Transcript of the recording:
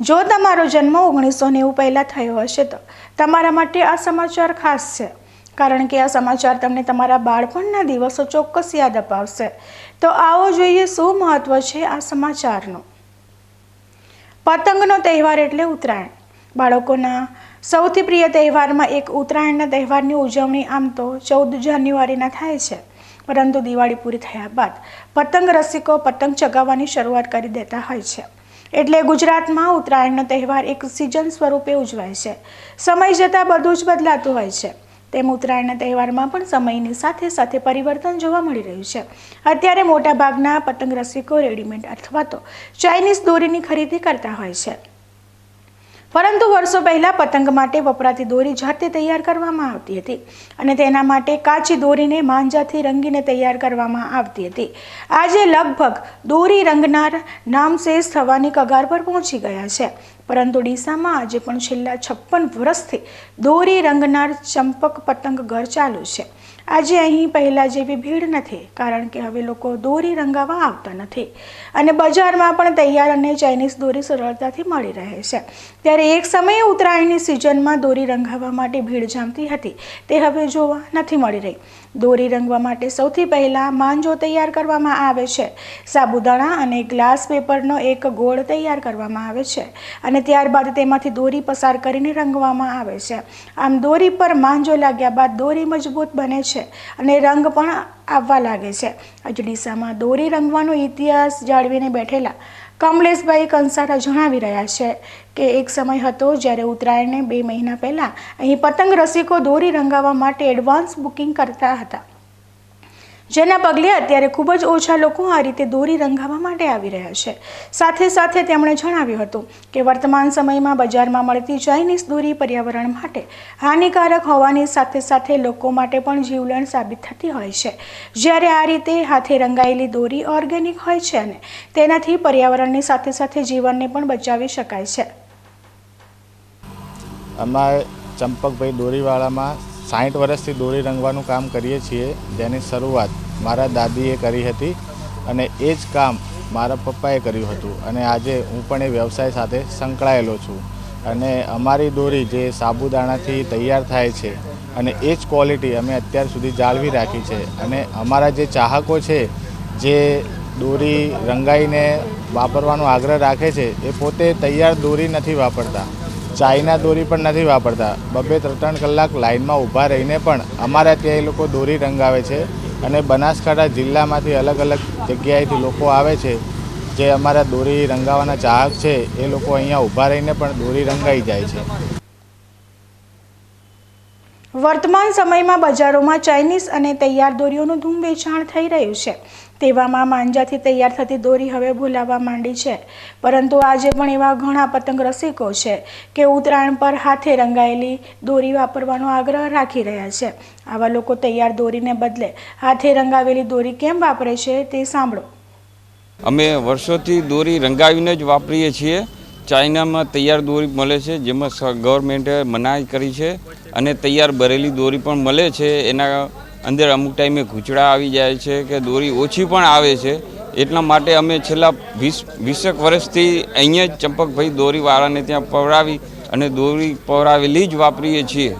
જો તમારો જન્મ ઓગણીસો નેવું પહેલાં થયો હશે તો તમારા માટે આ સમાચાર ખાસ છે. કારણ કે આ સમાચાર તમને તમારા બાળપણના દિવસો ચોક્કસ યાદ અપાવશે. તો આવો જોઈએ શું મહત્વ છે આ સમાચારનું. પતંગનો તહેવાર એટલે ઉત્તરાયણ. બાળકોના સૌથી પ્રિય તહેવારમાં એક ઉત્તરાયણના તહેવારની ઉજવણી આમ તો ચૌદ જાન્યુઆરીના થાય છે. પરંતુ દિવાળી પૂરી થયા બાદ પતંગ રસિકો પતંગ ચગાવવાની શરૂઆત કરી દેતા હોય છે. એટલે ગુજરાતમાં ઉત્તરાયણનો તહેવાર એક સિઝન સ્વરૂપે ઉજવાય છે. સમય જતાં બધું જ બદલાતું હોય છે. તેમ ઉત્તરાયણના તહેવારમાં પણ સમયની સાથે સાથે પરિવર્તન જોવા મળી રહ્યું છે. અત્યારે મોટાભાગના પતંગ રસિકો રેડીમેડ અથવા તો ચાઇનીઝ દોરીની ખરીદી કરતા હોય છે. પરંતુ વર્ષો પહેલાં પતંગ માટે વપરાતી દોરી જાતે તૈયાર કરવામાં આવતી હતી અને તેના માટે કાચી દોરીને માંજાથી રંગીને તૈયાર કરવામાં આવતી હતી. આજે લગભગ દોરી રંગનાર નામશેષ થવાની કગાર પર પહોંચી ગયા છે. પરંતુ ડીસામાં આજે પણ છેલ્લા છપ્પન વર્ષથી દોરી રંગનાર ચંપક પતંગ ઘર ચાલુ છે. આજે અહીં પહેલાં જેવી ભીડ નથી, કારણ કે હવે લોકો દોરી રંગાવા આવતા નથી. અને બજારમાં પણ તૈયાર અને ચાઇનીઝ દોરી સરળતાથી મળી રહે છે. ત્યારે એક સમયે ઉત્તરાયણની સિઝનમાં દોરી રંગાવવા માટે ભીડ જામતી હતી. તે હવે જોવા નથી મળી રહી. દોરી રંગવા માટે સૌથી પહેલાં માંજો તૈયાર કરવામાં આવે છે. સાબુદાણા અને ગ્લાસ પેપરનો એક ગોળ તૈયાર કરવામાં આવે છે. અને ત્યારબાદ તેમાંથી દોરી પસાર કરીને રંગવામાં આવે છે. આમ દોરી પર માંજો લાગ્યા બાદ દોરી મજબૂત બને છે અને રંગ પણ આવવા લાગે છે. અજડીસામાં દોરી રંગવાનો ઇતિહાસ જાળવીને બેઠેલા કમલેશભાઈ કંસારા જણાવી રહ્યા છે કે એક સમય હતો જ્યારે ઉત્તરાયણને બે મહિના પહેલાં અહીં પતંગ રસિકો દોરી રંગાવવા માટે એડવાન્સ બુકિંગ કરતા હતા. જેના પગલે અત્યારે ખૂબ જ ઓછા લોકો આ રીતે દોરી રંગાવવા માટે આવી રહ્યા છે. સાથે સાથે તેમણે જણાવ્યું હતું કે વર્તમાન સમયમાં બજારમાં મળતી ચાઇનીઝ દોરી પર્યાવરણ માટે હાનિકારક હોવાની સાથે સાથે લોકો માટે પણ જીવલેણ સાબિત થતી હોય છે. જ્યારે આ રીતે હાથે રંગાયેલી દોરી ઓર્ગેનિક હોય છે અને તેનાથી પર્યાવરણની સાથે સાથે જીવનને પણ બચાવી શકાય છે. અમારે ચંપકભાઈ દોરીવાળામાં સાઠ વર્ષથી દોરી રંગવાનું કામ કરીએ છીએ, જેની શરૂઆત મારા દાદીએ કરી હતી અને એ જ કામ મારા પપ્પાએ કર્યું હતું. અને આજે હું પણ એ વ્યવસાય સાથે સંકળાયેલો છું. અને અમારી દોરી જે સાબુદાણાથી તૈયાર થાય છે અને એ જ ક્વોલિટી અમે અત્યાર સુધી જાળવી રાખી છે. અને અમારા જે ચાહકો છે, જે દોરી રંગાઈને વાપરવાનો આગ્રહ રાખે છે, એ પોતે તૈયાર દોરી નથી વાપરતા. ચાઇના દોરી પણ નથી વાપરતા. બબે ત્રણ કલાક લાઇનમાં ઊભા રહીને પણ અમારા ત્યાં એ લોકો દોરી રંગાવે છે અને બનાસકાંઠા જિલ્લામાંથી અલગ અલગ જગ્યાએથી લોકો આવે છે. જે અમારા દોરી રંગાવાના ચાહક છે, એ લોકો અહીંયા ઊભા રહીને પણ દોરી રંગાઈ જાય છે. વર્તમાન સમયમાં બજારોમાં ચાઇનીઝ અને તૈયાર દોરીઓનું ધૂમ વેચાણ થઈ રહ્યું છે. તેવામાં માંજાથી તૈયાર થતી દોરી હવે ભૂલાવા માંડી છે. પરંતુ આજે પણ એવા ઘણા પતંગ રસિકો છે કે ઉત્તરાયણ પર હાથે રંગાયેલી દોરી વાપરવાનો આગ્રહ રાખી રહ્યા છે. આવા લોકો તૈયાર દોરીને બદલે હાથે રંગાવેલી દોરી કેમ વાપરે છે તે સાંભળો. અમે વર્ષોથી દોરી રંગાવીને જ વાપરીએ છીએ. ચાઇનામાં તૈયાર દોરી મળે છે, જેમાં ગવર્મેન્ટે મનાઈ કરી છે અને તૈયાર ભરેલી દોરી પણ મળે છે. એના અંદર અમુક ટાઈમે ઘૂંચડા આવી જાય છે કે દોરી ઓછી પણ આવે છે. એટલા માટે અમે છેલ્લા વીસ, વીસેક વર્ષથી અહીંયા જ ચંપકભાઈ દોરીવાળાને ત્યાં પવડાવી અને દોરી પવડાવેલી જ વાપરીએ છીએ.